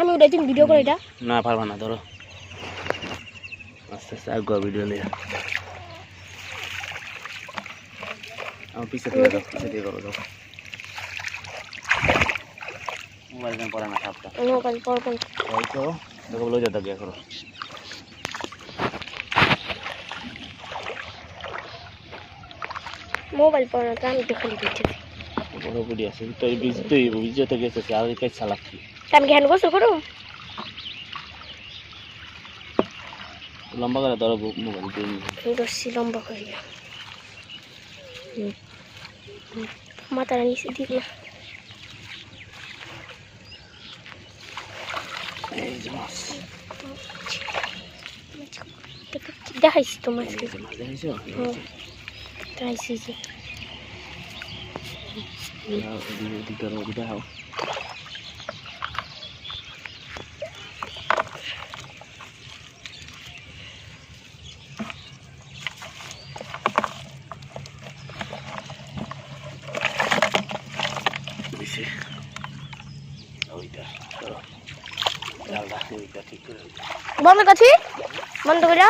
আমি ওটা তুমি ভিডিও করে এটা। না পারবা না ধরো। আস্তে আস্তে আগুয়া ভিডিও নিয়ে। আমার পিছে দিয়ে দাও পিছে দিয়ে দাও মোবাইল গেম পড়ে না সাপটা মোবাইল পড়বেন ওই তো দেখো বলে যেতে গিয়ে করো। মোবাইল পড়া তো আমি তো খালি দিচ্ছি বড় বুড়ি আছে তো এই বীজ তো এই বীজ তো গেছে আর কাজ চালাচ্ছি আমি জ্ঞান গোসল করো লম্বা করে ধরো মোবাইল দিয়ে নিয়ে। দর্শি লম্বা করে মাথাটা নিচে দিল এই যে মাছ দেখাইছি তোমার এই যে মাছ দেখেছো হুম। দেখাইছি যে ওদিকে ওদিকে দেখাও বেশি ওইটা ডালটা ওইটা ঠিক করে বন্ধ করছি? বন্ধ করে